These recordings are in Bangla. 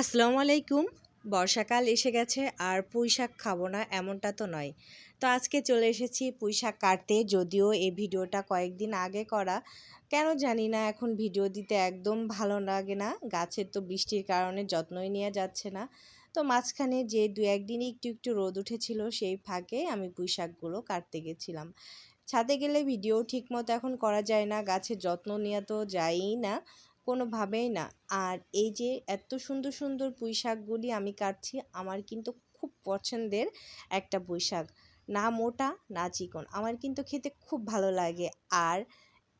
আসসালামু আলাইকুম। বর্ষাকাল এসে গেছে আর পুঁই শাক খাব না এমনটা তো নয়। তো আজকে চলে এসেছি পুঁই শাক কাটতে। যদিও এই ভিডিওটা কয়েকদিন আগে করা। কেন জানি না, এখন ভিডিও দিতে একদম ভালো লাগে না। গাছের তো বৃষ্টির কারণে যত্নই নেওয়া যাচ্ছে না। তো মাঝখানে যে দু একদিনই একটু একটু রোদ উঠেছিল, সেই ফাঁকে আমি পুঁই শাকগুলো কাটতে গেছিলাম। ছাদে গেলে ভিডিও ঠিকমতো এখন করা যায় না। গাছের যত্ন নেওয়া তো যায়ই না। কোনোভাবেই না। আর এই যে এত সুন্দর সুন্দর পুঁই শাকগুলি আমি কাটছি, আমার কিন্তু খুব পছন্দের একটা পুঁই শাক না মোটা, না চিকন। আমার কিন্তু খেতে খুব ভালো লাগে। আর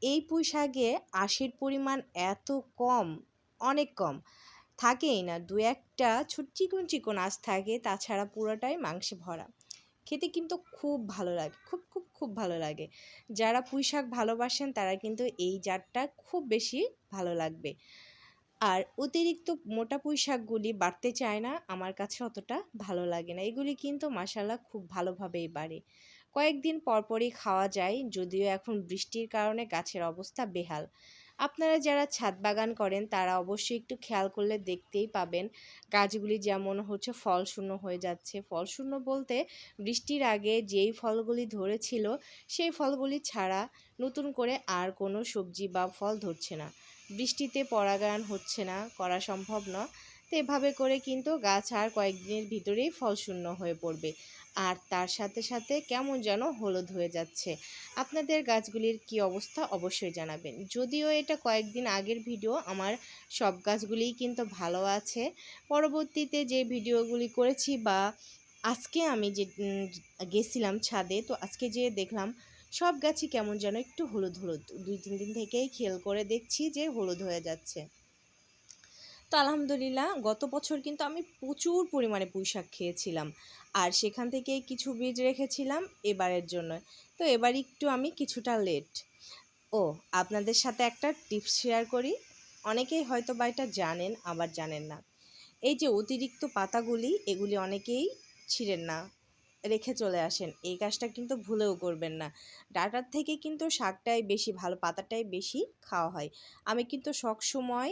এই পুঁই শাকে আশির পরিমাণ এত কম, অনেক কম। থাকেই না। দু একটা ছোট চিকন চিকন আঁশ থাকে, তাছাড়া পুরোটাই মাংসে ভরা। খেতে কিন্তু খুব ভালো লাগে, খুব খুব খুব ভালো লাগে। যারা পুঁই শাক ভালোবাসেন তারা কিন্তু এই জাতটা খুব বেশি ভালো লাগবে। আর অতিরিক্ত মোটা পুঁই শাকগুলি বাড়তে চায় না, আমার কাছে অতটা ভালো লাগে না। এগুলি কিন্তু মশালা খুব ভালোভাবেই বাড়ে। কয়েকদিন পরপরই খাওয়া যায়, যদিও এখন বৃষ্টির কারণে গাছের অবস্থা বেহাল। আপনারা যারা ছাদ বাগান করেন, তারা অবশ্যই একটু খেয়াল করলে দেখতেই পাবেন। গাছগুলি যেমন হচ্ছে ফল শূন্য হয়ে যাচ্ছে। ফল শূন্য বলতে বৃষ্টির আগে যেই ফলগুলি ধরেছিল, সেই ফলগুলি ছাড়া নতুন করে আর কোনো সবজি বা ফল ধরছে না। বৃষ্টিতে পরাগায়ন হচ্ছে না, করা সম্ভব না তো এভাবে করে কিন্তু গাছ আর কয়েকদিনের ভিতরেই ফল শূন্য হয়ে পড়বে। আর তার সাথে সাথে কেমন যেন হলুদ হয়ে যাচ্ছে। আপনাদের গাছগুলির কি অবস্থা অবশ্যই জানাবেন। যদিও এটা কয়েকদিন আগের ভিডিও, আমার সব গাছগুলিই কিন্তু ভালো আছে। পরবর্তীতে যে ভিডিওগুলি করেছি বা আজকে আমি যে গেছিলাম ছাদে, তো আজকে যে দেখলাম, সব গাছই কেমন যেন একটু হলুদ হলুদ। দুই, তিন দিন থেকেই খেয়াল করে দেখছি যে হলুদ হয়ে যাচ্ছে। তো আলহামদুলিল্লাহ, গত বছর কিন্তু আমি প্রচুর পরিমাণে পুঁই শাক খেয়েছিলাম। আর সেখান থেকে কিছু বীজ রেখেছিলাম এবারের জন্য। তো এবার একটু আমি কিছুটা লেট ও, আপনাদের সাথে একটা টিপস শেয়ার করি। অনেকেই হয়তো বা এটা জানেন, আবার জানেন না। এই যে অতিরিক্ত পাতাগুলি, এগুলি অনেকেই ছিঁড়েন না। রেখে চলে আসেন। এই কাজটা কিন্তু ভুলেও করবেন না। ডাটার থেকে কিন্তু শাকটাই বেশি ভালো, পাতাটাই বেশি খাওয়া হয়। আমি কিন্তু সবসময়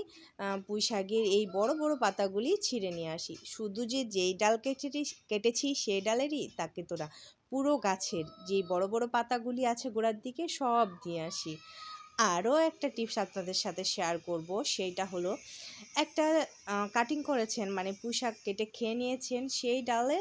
পুঁই শাকের এই বড় বড় পাতাগুলি ছিঁড়ে নিয়ে আসি। শুধু যে যেই ডাল কেটে কেটেছি সেই ডালেরই তাকে তোরা পুরো গাছের যেই বড় বড় পাতাগুলি আছে গোড়ার দিকে সব দিয়ে আসি। আরও একটা টিপস আপনাদের সাথে শেয়ার করব, সেইটা হলো একটা কাটিং করেছেন মানে পুঁই শাক কেটে খেয়ে নিয়েছেন, সেই ডালে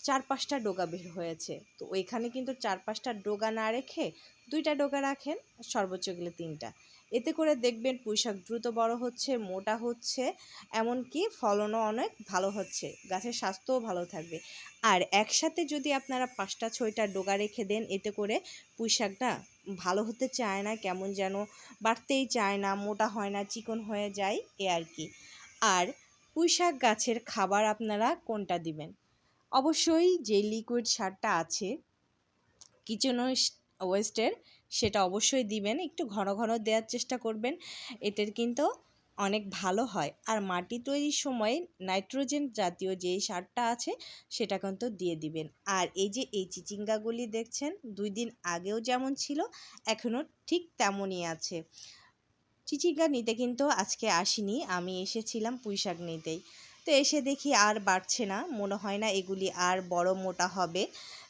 চার পাঁচটা ডোগা বের হয়েছে। তো ওইখানে কিন্তু চার পাঁচটা ডোগা না রেখে দুইটা ডোগা রাখেন, সর্বোচ্চ গেলে তিনটা। এতে করে দেখবেন পুঁইশাক দ্রুত বড় হচ্ছে, মোটা হচ্ছে, এমনকি ফলনও অনেক ভালো হচ্ছে। গাছের স্বাস্থ্যও ভালো থাকবে। আর একসাথে যদি আপনারা পাঁচটা, ছয়টা ডোগা রেখে দেন, এতে করে পুঁইশাকটা ভালো হতে চায় না, কেমন যেন বাড়তেই চায় না, মোটা হয় না, চিকন হয়ে যায়, এ আর কি। আর পুঁইশাক গাছের খাবার আপনারা কোনটা দিবেন? অবশ্যই যে লিকুইড সারটা আছে কিচেন ওয়েস্টের সেটা অবশ্যই দিবেন। একটু ঘন ঘন দেওয়ার চেষ্টা করবেন। এতে কিন্তু অনেক ভালো হয়। আর মাটি তৈরির সময় নাইট্রোজেন জাতীয় যে সারটা আছে, সেটা কিন্তু দিয়ে দিবেন। আর এই যে এই চিচিঙ্গাগুলি দেখছেন, দুই দিন আগেও যেমন ছিল, এখনও ঠিক তেমনই আছে। চিচিঙ্গা নিতে কিন্তু আজকে আসিনি, আমি এসেছিলাম পুঁই শাক নিতেই। তো এসে দেখি আর বাড়ছে না। মনে হয় না এগুলি আর বড় মোটা হবে।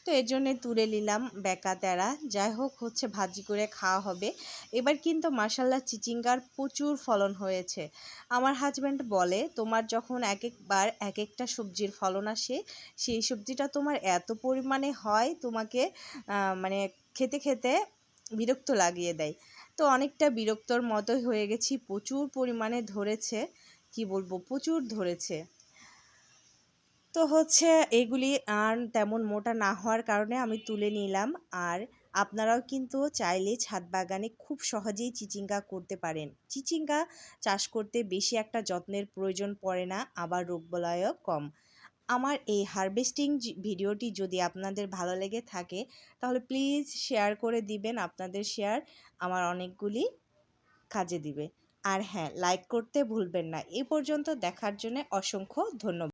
তো এর জন্যে তুলে নিলাম বেকা তেরা যাই হোক, হচ্ছে ভাজি করে খাওয়া হবে। এবার কিন্তু মাসাল্লা চিচিঙ্গার প্রচুর ফলন হয়েছে। আমার হাজব্যান্ড বলে, তোমার যখন এক একবার এক একটা সবজির ফলন আসে, সেই সবজিটা তোমার এত পরিমাণে হয়, তোমাকে মানে খেতে খেতে বিরক্ত লাগিয়ে দেয়। তো অনেকটা বিরক্তর মতোই হয়ে গেছি। প্রচুর পরিমাণে ধরেছে। কি বলব, প্রচুর ধরেছে। তো হচ্ছে এগুলি আর তেমন মোটা না হওয়ার কারণে আমি তুলে নিলাম। আর আপনারাও কিন্তু চাইলে ছাদ বাগানে খুব সহজেই চিচিঙ্গা করতে পারেন। চিচিঙ্গা চাষ করতে বেশি একটা যত্নের প্রয়োজন পড়ে না, আবার রোগবলয়ও কম। আমার এই হারভেস্টিং ভিডিওটি যদি আপনাদের ভালো লেগে থাকে, তাহলে প্লিজ শেয়ার করে দিবেন। আপনাদের শেয়ার আমার অনেকগুলি কাজে দিবে। আর হ্যাঁ লাইক করতে ভুলবেন না। এ পর্যন্ত দেখার জন্য অসংখ্য ধন্যবাদ।